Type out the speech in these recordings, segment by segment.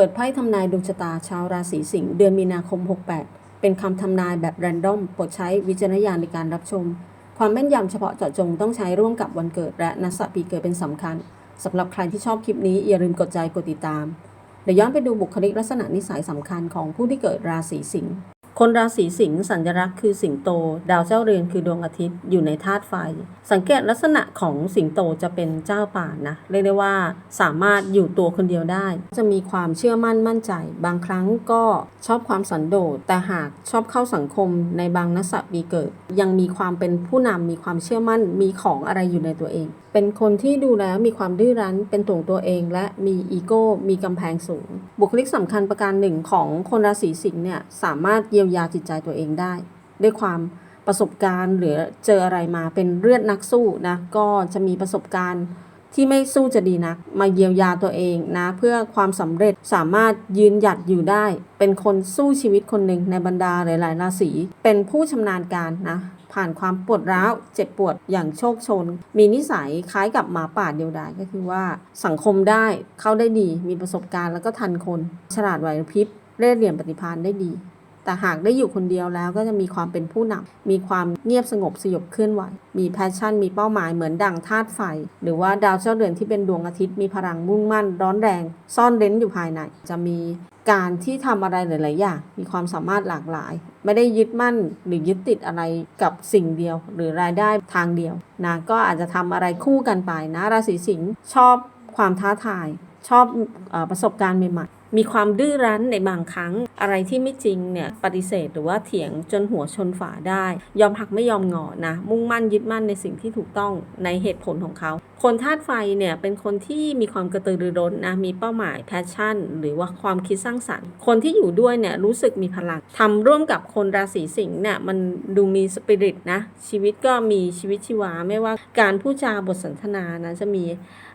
เปิดไพ่ทำนายดวงชะตาชาวราศีสิงห์เดือนมีนาคม 68 เป็นคำทำนายแบบแรนดอมโปรดใช้วิจารณญาณในการรับชม ความแม่นยำเฉพาะเจาะจงต้องใช้ร่วมกับวันเกิดและนัสปีเกิดเป็นสำคัญสำหรับใครที่ชอบคลิปนี้อย่าลืมกดใจกดติดตามเดี๋ยวย้อนไปดูบุคลิกลักษณะนิสัยสำคัญของผู้ที่เกิดราศีสิงห์ คนราศีสิงห์สัญลักษณ์คือสิงโต ดาวเจ้าเรือนคือดวงอาทิตย์อยู่ในธาตุไฟ สังเกตลักษณะของสิงโตจะเป็นเจ้าป่านะเรียกได้ว่าสามารถอยู่ตัวคนเดียวได้ จะมีความเชื่อมั่นมั่นใจ บางครั้งก็ชอบความสันโดษแต่หากชอบเข้าสังคมในบางนักษปีเกิด ยังมีความเป็นผู้นำมีความเชื่อมั่นมีของอะไรอยู่ในตัวเอง เป็นคนที่ดูแล้วมีความดื้อรั้น เป็นตัวของตัวเอง และมีอีโก้มีกำแพงสูง บุคลิกสำคัญประการหนึ่งของคนราศีสิงห์เนี่ยสามารถเยียวยยาจิตใจตัวเองได้ ด้วยความประสบการณ์หรือเจออะไรมาเป็นเลือดนักสู้นะก็จะมีประสบการณ์ที่ไม่สู้จะดีนัก มาเยียวยาตัวเองนะ เพื่อความสำเร็จสามารถยืนหยัดอยู่ได้ เป็นคนสู้ชีวิตคนหนึ่งในบรรดาหลายๆราศีเป็นผู้ชำนาญการนะผ่านความปวดร้าวเจ็บปวดอย่างโชคชน มีนิสัยคล้ายกับหมาป่าเดียวดายก็คือว่าสังคมได้เข้าได้ดี มีประสบการณ์แล้วก็ทันคน ฉลาดไหวพริบเล่ห์เหลี่ยมปฏิภาณได้ดี แต่หากได้อยู่คนเดียวแล้วก็จะมีความเป็นผู้นำมีความเงียบสงบสยบเคลื่อนไหว มีแพชชั่น มีเป้าหมายเหมือนดังธาตุไฟ หรือว่าดาวเจ้าเดือนที่เป็นดวงอาทิตย์มีพลังมุ่งมั่น ร้อนแรง ซ่อนเร้นอยู่ภายใน จะมีการที่ทำอะไรหลาย ๆ อย่าง มีความสามารถหลากหลาย ไม่ได้ยึดมั่นหรือยึดติดอะไรกับสิ่งเดียว หรือรายได้ทางเดียวนะก็อาจจะทำอะไรคู่กันไปนะราศีสิงห์ชอบความท้าทาย ชอบออประสบการณ์ใหม่ ๆ มีความดื้อรั้นในบางครั้ง อะไรที่ไม่จริงเนี่ยปฏิเสธหรือว่าเถียงจนหัวชนฝาได้ ยอมหักไม่ยอมงอนะ มุ่งมั่นยึดมั่นในสิ่งที่ถูกต้องในเหตุผลของเขา คนธาตุไฟเนี่ยเป็นคนที่มีความกระตือรือร้นนะมีเป้าหมายแพชชั่น หรือว่าความคิดสร้างสรรค์ คนที่อยู่ด้วยเนี่ยรู้สึกมีพลังทำร่วมกับคนราศีสิงห์เนี่ยมันดูมีสปิริตนะชีวิตก็มีชีวิตชีวาไม่ว่าการพูดจาบทสนทนานะจะมี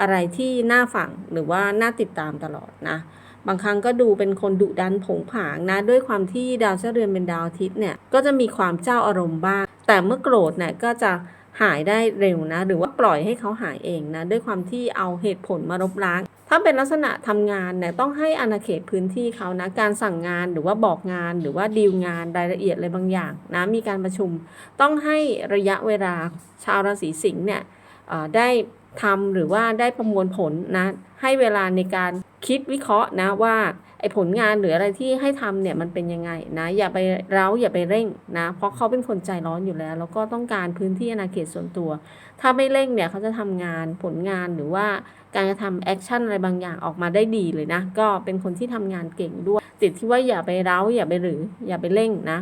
อะไรที่น่าฟังหรือว่าน่าติดตามตลอดนะ บางครั้งก็ดูเป็นคนดุดันผงผางนะ ด้วยความที่ดาวเจ้าเรือนเป็นดาวอาทิตย์เนี่ย ก็จะมีความเจ้าอารมณ์บ้าง แต่เมื่อโกรธเนี่ยก็จะหายได้เร็วนะ หรือว่าปล่อยให้เขาหายเองนะ ด้วยความที่เอาเหตุผลมาลบล้าง ถ้าเป็นลักษณะทำงานเนี่ยต้องให้อาณาเขตพื้นที่เขานะ การสั่งงานหรือว่าบอกงานหรือว่าดีลงานรายละเอียดอะไรบางอย่างนะ มีการประชุม ต้องให้ระยะเวลาชาวราศีสิงห์เนี่ยได้ ทำหรือว่าได้ประมวลผลนะให้เวลาในการคิดวิเคราะห์นะว่าไอ้ผลงานหรืออะไรที่ให้ทำเนี่ยมันเป็นยังไงนะอย่าไปเร้าอย่าไปเร่งนะเพราะเขาเป็นคนใจร้อนอยู่แล้ว แล้วก็ต้องการพื้นที่อาณาเขตส่วนตัว ถ้าไม่เร่งเนี่ยเขาจะทำงานผลงานหรือว่าการกระทำแอคชั่นอะไรบางอย่างออกมาได้ดีเลยนะก็เป็นคนที่ทำงานเก่งด้วย ติดที่ว่าอย่าไปเร้าอย่าไปหรืออย่าไปเร่งนะ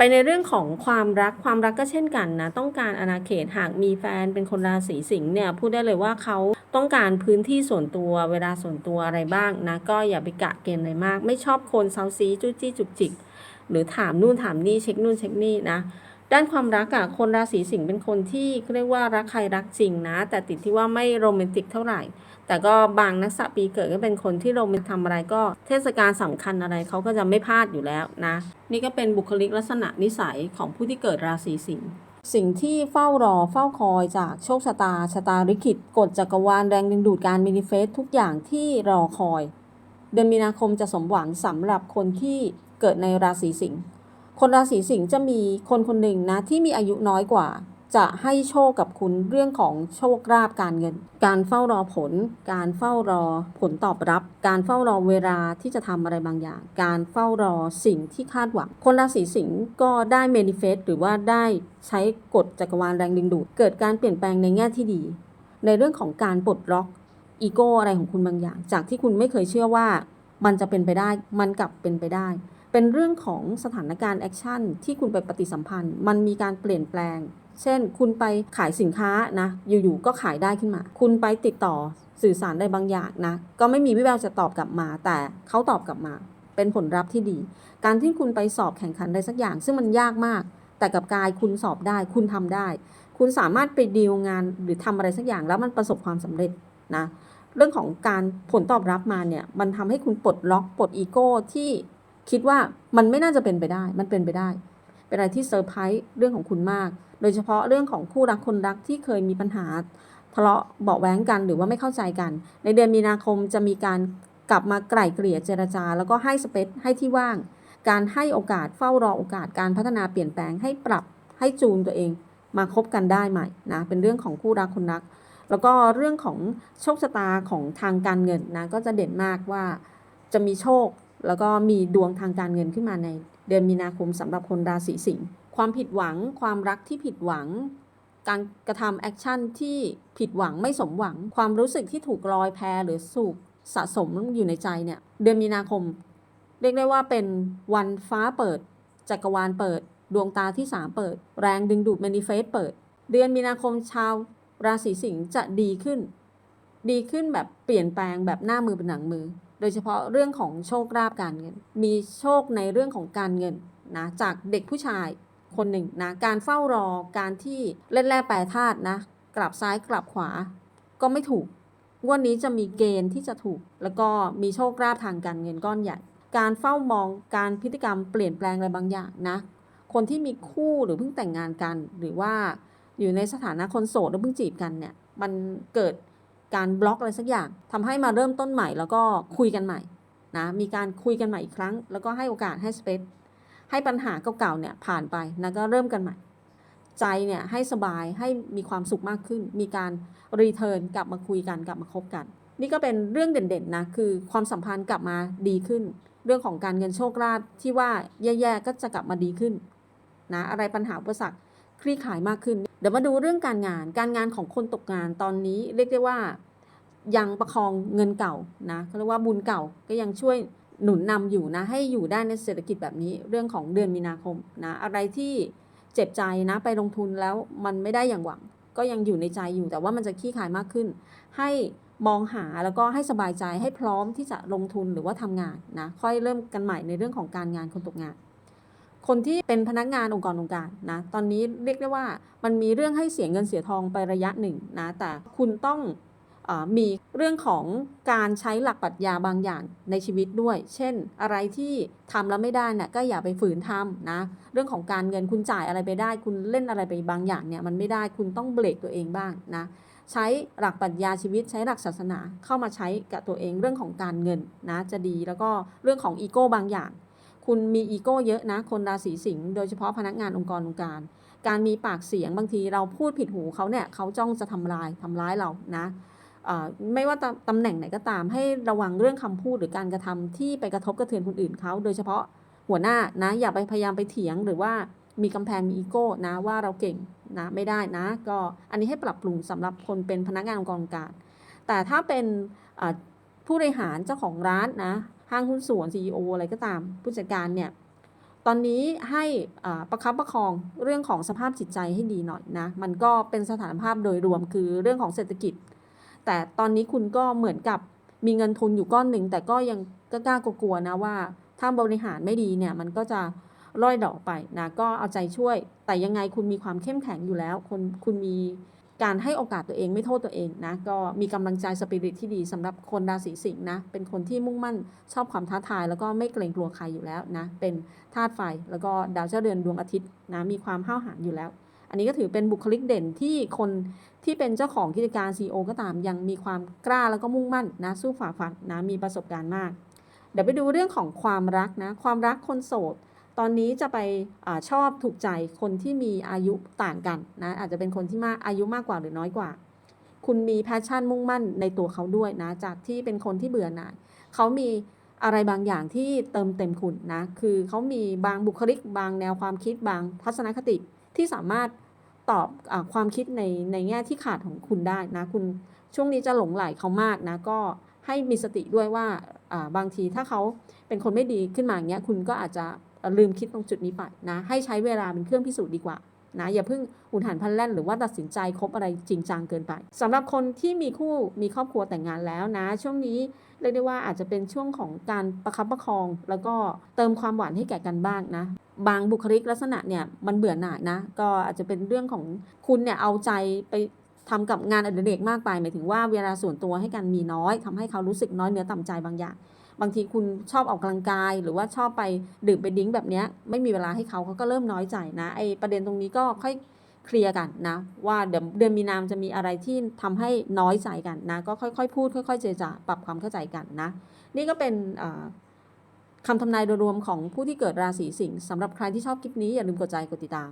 ไปในเรื่องของความรักความรักก็เช่นกันนะ ต้องการอาณาเขตหากมีแฟนเป็นคนราศีสิงห์เนี่ยพูดได้เลยว่าเขาต้องการพื้นที่ส่วนตัวเวลาส่วนตัวอะไรบ้างนะ ก็อย่าไปกะเกณฑ์อะไรมาก ไม่ชอบคนเซาซีจู้จี้จุกจิก หรือถามนู่นถามนี่เช็คนู่นเช็คนี่นะด้านความรักอะคนราศีสิงห์เป็นคนที่เรียกว่ารักใครรักจริงนะ แต่ติดที่ว่าไม่โรแมนติกเท่าไหร่ แต่ก็บางนักษปีเกิดก็เป็นคนที่โรแมนทำอะไรก็เทศกาลสำคัญอะไรเขาก็จะไม่พลาดอยู่แล้วนะ นี่ก็เป็นบุคลิกลักษณะนิสัยของผู้ที่เกิดราศีสิงห์สิ่งที่เฝ้ารอเฝ้าคอยจากโชคชะตาชะตาลิขิตกฎจักรวาลแรงดึงดูดการมินิเฟสทุกอย่างที่รอคอย เดือนมีนาคมจะสมหวังสำหรับคนที่เกิดในราศีสิงห์คนราศีสิงห์จะมีคนคนหนึ่งนะที่มีอายุน้อยกว่า จะให้โชคกับคุณเรื่องของโชคลาภการเงิน การเฝ้ารอผล การเฝ้ารอผลตอบรับ การเฝ้ารอเวลาที่จะทำอะไรบางอย่าง การเฝ้ารอสิ่งที่คาดหวัง คนราศีสิงห์ก็ได้เมนิเฟสหรือว่าได้ใช้กฎจักรวาลแรงดึงดูด เกิดการเปลี่ยนแปลงในแง่ที่ดี ในเรื่องของการปลดล็อกอีโก้อะไรของคุณบางอย่าง จากที่คุณไม่เคยเชื่อว่ามันจะเป็นไปได้ มันกลับเป็นไปได้ เป็นเรื่องของสถานการณ์แอคชั่นที่คุณไปปฏิสัมพันธ์ มันมีการเปลี่ยนแปลง เช่น คุณไปขายสินค้านะ อยู่ๆ ก็ขายได้ขึ้นมา คุณไปติดต่อสื่อสารได้บางอย่างนะ ก็ไม่มีวิแววจะตอบกลับมา แต่เขาตอบกลับมา เป็นผลลัพธ์ที่ดี การที่คุณไปสอบแข่งขันอะไรสักอย่าง ซึ่งมันยากมาก แต่กับกายคุณสอบได้ คุณทำได้ คุณสามารถไปดีลงานหรือทำอะไรสักอย่างแล้วมันประสบความสำเร็จนะ เรื่องของการผลตอบรับมาเนี่ย มันทำให้คุณปลดล็อก ปลดอีโก้ที่ คิดว่ามันไม่น่าจะเป็นไปได้ มันเป็นไปได้ เป็นอะไรที่เซอร์ไพรส์เรื่องของคุณมาก โดยเฉพาะเรื่องของคู่รักคนรักที่เคยมีปัญหาทะเลาะเบาะแว้งกันหรือว่าไม่เข้าใจกัน ในเดือนมีนาคมจะมีการกลับมาไกล่เกลี่ยเจรจา แล้วก็ให้สเปซให้ที่ว่าง การให้โอกาสเฝ้ารอโอกาสการพัฒนาเปลี่ยนแปลงให้ปรับให้จูนตัวเอง มาคบกันได้ใหม่นะเป็นเรื่องของคู่รักคนรัก แล้วก็เรื่องของโชคชะตาของทางการเงินนะก็จะเด่นมากว่าจะมีโชค แล้วก็มีดวงทางการเงินขึ้นมาในเดือนมีนาคมสำหรับคนราศีสิงห์ความผิดหวัง ความรักที่ผิดหวัง การกระทำแอคชั่นที่ผิดหวังไม่สมหวัง ความรู้สึกที่ถูกลอยแพหรือสูกสะสมอยู่ในใจเนี่ยเดือนมีนาคม เรียกได้ว่าเป็นวันฟ้าเปิด จักรวาลเปิด ดวงตาที่ 3 เปิด แรงดึงดูด m a นิเฟสเปิด เดือนมีนาคมชาว ราศีสิงห์จะดีขึ้น ดีขึ้นแบบเปลี่ยนแปลงแบบหน้ามือเป็นหนังมือ โดยเฉพาะเรื่องของโชคลาภการเงิน มีโชคในเรื่องของการเงินนะจากเด็กผู้ชายคนหนึ่งนะการเฝ้ารอการที่เล่นแร่แปรธาตุนะกลับซ้ายกลับขวาก็ไม่ถูกงวันนี้จะมีเกณฑ์ที่จะถูก แล้วก็มีโชคลาภทางการเงินก้อนใหญ่ การเฝ้ามองการพฤติกรรมเปลี่ยนแปลงอะไรบางอย่างนะคนที่มีคู่หรือเพิ่งแต่งงานกัน หรือว่าอยู่ในสถานะคนโสดหรือเพิ่งจีบกันเนี่ยมันเกิด การบล็อกอะไรสักอย่างทำให้มาเริ่มต้นใหม่แล้วก็คุยกันใหม่นะมีการคุยกันใหม่อีกครั้ง แล้วก็ให้โอกาสให้สเปซให้ปัญหาเก่าๆเนี่ยผ่านไปแล้วก็เริ่มกันใหม่ ใจเนี่ยให้สบายให้มีความสุขมากขึ้น มีการรีเทิร์นกลับมาคุยกันกลับมาคบกัน นี่ก็เป็นเรื่องเด่นๆนะคือความสัมพันธ์กลับมาดีขึ้น เรื่องของการเงินโชคลาภที่ว่าแย่ๆก็จะกลับมาดีขึ้นนะอะไรปัญหาอุปสรรคคลี่คลายมากขึ้น เดี๋ยวมาดูเรื่องการงาน การงานของคนตกงานตอนนี้เรียกได้ว่ายังประคองเงินเก่านะเขาเรียกว่าบุญเก่าก็ยังช่วยหนุนนำอยู่นะให้อยู่ได้ในเศรษฐกิจแบบนี้เรื่องของเดือนมีนาคมนะอะไรที่เจ็บใจนะไปลงทุนแล้วมันไม่ได้อย่างหวัง ก็ยังอยู่ในใจอยู่แต่ว่ามันจะขี้ขายมากขึ้น ให้มองหาแล้วก็ให้สบายใจให้พร้อมที่จะลงทุนหรือว่าทำงานนะค่อยเริ่มกันใหม่ในเรื่องของการงานคนตกงาน คนที่เป็นพนักงานองค์กรองค์การนะตอนนี้เรียกได้ว่ามันมีเรื่องให้เสียเงินเสียทองไประยะหนึ่งนะแต่คุณต้องอมีเรื่องของการใช้หลักปรัชญาบางอย่างในชีวิตด้วย เช่น อะไรที่ทำแล้วไม่ได้เนี่ยก็อย่าไปฝืนทำนะ เรื่องของการเงินคุณจ่ายอะไรไปได้ คุณเล่นอะไรไปบางอย่างเนี่ยมันไม่ได้คุณต้องเบรกตัวเองบ้างนะ ใช้หลักปรัชญาชีวิตใช้หลักศาสนาเข้ามาใช้กับตัวเองเรื่องของการเงินนะจะดีแล้วก็เรื่องของอีโก้บางอย่าง คุณมีอีโก้เยอะนะ คนราศีสิงห์โดยเฉพาะพนักงานองค์กรองค์การ การมีปากเสียงบางทีเราพูดผิดหูเขาเนี่ยเขาจ้องจะทำลายทำร้ายเรานะไม่ว่าตำแหน่งไหนก็ตามให้ระวังเรื่องคำพูดหรือการกระทำที่ไปกระทบกระเทือนคนอื่นเขาโดยเฉพาะหัวหน้านะอย่าไปพยายามไปเถียงหรือว่ามีกำแพงมีอีโก้นะว่าเราเก่งนะไม่ได้นะ ก็อันนี้ให้ปรับปรุงสำหรับคนเป็นพนักงานองค์กรการ แต่ถ้าเป็นผู้บริหารเจ้าของร้านนะ ห้างหุ้นส่วน CEO อะไรก็ตามผู้จัดการเนี่ยตอนนี้ให้ประคับประคองเรื่องของสภาพจิตใจให้ดีหน่อยนะ มันก็เป็นสถานภาพโดยรวมคือเรื่องของเศรษฐกิจ แต่ตอนนี้คุณก็เหมือนกับมีเงินทุนอยู่ก้อนหนึ่ง แต่ก็ยังกล้ากลัวๆนะว่าถ้าบริหารไม่ดีเนี่ยมันก็จะร่อยดอกไปนะก็เอาใจช่วย แต่ยังไงคุณมีความเข้มแข็งอยู่แล้วคนคุณมี การให้โอกาสตัวเองไม่โทษตัวเองนะก็มีกำลังใจสปิริตที่ดีสำหรับคนราศีสิงห์นะเป็นคนที่มุ่งมั่นชอบความท้าทาย แล้วก็ไม่เกรงกลัวใครอยู่แล้วนะเป็นธาตุไฟแล้วก็ดาวเจ้าเดือนดวงอาทิตย์นะมีความห้าวหาญอยู่แล้ว อันนี้ก็ถือเป็นบุคลิกเด่นที่คนที่เป็นเจ้าของกิจการ CEO ก็ตามยังมีความกล้าแล้วก็มุ่งมั่นนะสู้ฝ่าฟันนะมีประสบการณ์มาก เดี๋ยวไปดูเรื่องของความรักนะความรักคนโสด ตอนนี้จะไปอชอบถูกใจคนที่มีอายุต่างกันนะอาจจะเป็นคนที่มากอายุมากกว่าหรือน้อยกว่า คุณมีแพชชั่นมุ่งมั่นในตัวเขาด้วยนะจากที่เป็นคนที่เบื่อหน่ายเขามีอะไรบางอย่างที่เติมเต็มคุณนะคือเขามีบางบุคลิก บางแนวความคิดบางทัศนคติที่สามารถตอบอความคิดในในแง่ที่ขาดของคุณได้นะคุณช่วงนี้จะหลงไหลเขามากนะก็ให้มีสติด้วยว่าอ่าบางทีถ้าเขาเป็นคนไม่ดีขึ้นมาอย่างเงี้ยคุณก็อาจจะ ลืมคิดตรงจุดนี้ไปนะ ให้ใช้เวลาเป็นเครื่องพิสูจน์ดีกว่านะอย่าเพิ่งหุนหันพันแล่นหรือว่าตัดสินใจคบอะไรจริงจังเกินไปสำหรับคนที่มีคู่มีครอบครัวแต่งงานแล้วนะ ช่วงนี้เรียกได้ว่าอาจจะเป็นช่วงของการประคับประคอง แล้วก็เติมความหวานให้แก่กันบ้างนะ บางบุคลิกลักษณะเนี่ยมันเบื่อหน่ายนะ ก็อาจจะเป็นเรื่องของคุณเนี่ยเอาใจไปทำกับงานอดิเรกมากไปหมายถึงว่าเวลาส่วนตัวให้กันมีน้อยทำให้เขารู้สึกน้อยเนื้อต่ำใจบางอย่าง บางทีคุณชอบออกกำลังกาย หรือว่าชอบไปดื่มไปดิ้งแบบนี้ไม่มีเวลาให้เขาเขาก็เริ่มน้อยใจนะไอประเด็นตรงนี้ก็ค่อยเคลียร์กันนะ ว่าเดี๋ยวเดือนมีนามจะมีอะไรที่ทำให้น้อยใจกันนะ ก็ค่อยๆ พูด ค่อย ๆ เจรจาปรับความเข้าใจกันนะ นี่ก็เป็นอ่าคำทำนายโดยรวมของผู้ที่เกิดราศีสิงห์สำหรับใครที่ชอบคลิปนี้อย่าลืมกดใจกดติดตาม